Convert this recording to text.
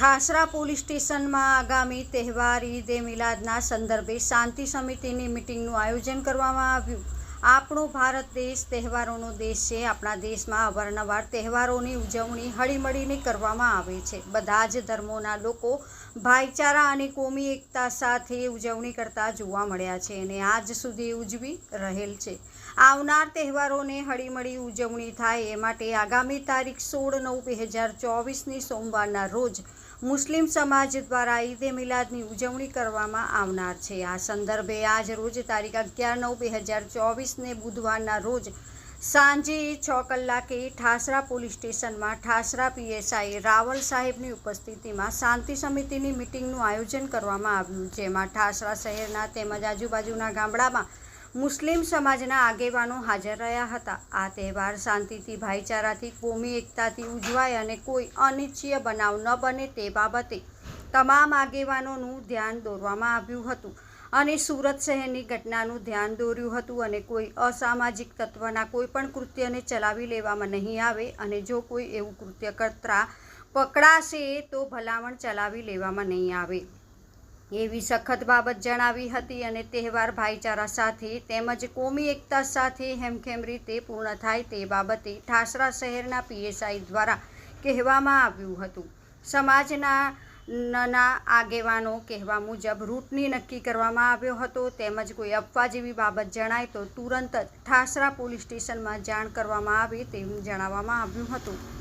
Thasra police સ્ટેશનમાં આગામી તહેવાર ઈદ મિલાદના સંદર્ભે શાંતિ સમિતિની મિટિંગનું આયોજન કરવામાં આવ્યું. આપણો ભારત દેશ તહેવારોનો દેશ છે. આપણા દેશમાં અવારનવાર તહેવારોની ઉજવણી હળીમળીને કરવામાં આવે છે. બધા જ ધર્મોના લોકો ભાઈચારા અને કોમી એકતા સાથે ઉજવણી કરતા જોવા મળ્યા છે અને આજ સુધી ઉજવી રહેલ છે. આવનાર તહેવારોને હળીમળી ઉજવણી થાય એ માટે આગામી તારીખ સોળ નવ બે હજાર ચોવીસની સોમવારના રોજ મુસ્લિમ સમાજ દ્વારા ઈદે મિલાદની ઉજવણી કરવામાં આવનાર છે. આ સંદર્ભે આજ રોજ તારીખ અગિયાર નવ બે હજાર ચોવીસને બુધવારના રોજ સાંજે છ કલાકે ઠાસરા પોલીસ સ્ટેશનમાં ઠાસરા પીએસઆઈ રાવલ સાહેબની ઉપસ્થિતિમાં શાંતિ સમિતિની મિટિંગનું આયોજન કરવામાં આવ્યું. જેમાં ઠાસરા શહેરના તેમજ આજુબાજુના ગામડામાં મુસ્લિમ સમાજના આગેવાનો હાજર રહ્યા હતા. આ તહેવાર શાંતિથી, ભાઈચારાથી, કોમી એકતાથી ઉજવાય અને કોઈ અનિચ્છીય બનાવ ન બને તે બાબતે તમામ આગેવાનોનું ધ્યાન દોરવામાં આવ્યું હતું અને સુરત શહેરની ઘટનાનું ધ્યાન દોર્યું હતું અને કોઈ અસામાજિક તત્વના કોઈ પણ કૃત્યને ચલાવી લેવામાં નહીં આવે અને જો કોઈ એવું કૃત્ય કરતા પકડાશે તો ભલામણ ચલાવી લેવામાં નહીં આવે. એવી સખત બાબત જણાવી હતી અને તહેવાર ભાઈચારા સાથે તેમજ કોમી એકતા સાથે હેમખેમ રીતે પૂર્ણ થાય તે બાબતે ઠાસરા શહેરના પીએસઆઈ દ્વારા કહેવામાં આવ્યું હતું. સમાજના નાના આગેવાનો કહેવા મુજબ રૂટની નક્કી કરવામાં આવ્યો હતો તેમજ કોઈ અફવા જેવી બાબત જણાય તો તુરંત જ ઠાસરા પોલીસ સ્ટેશનમાં જાણ કરવામાં આવે તેમ જણાવવામાં આવ્યું હતું.